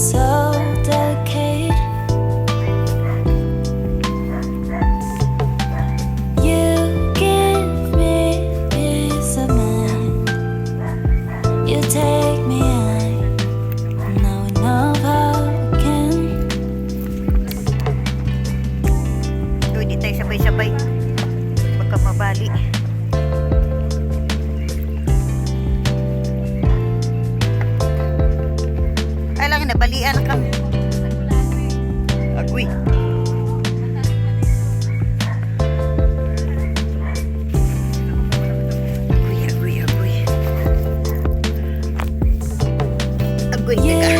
so nabalian na kami. Agwi. Agwi, agwi, agwi. Agwi, yeah.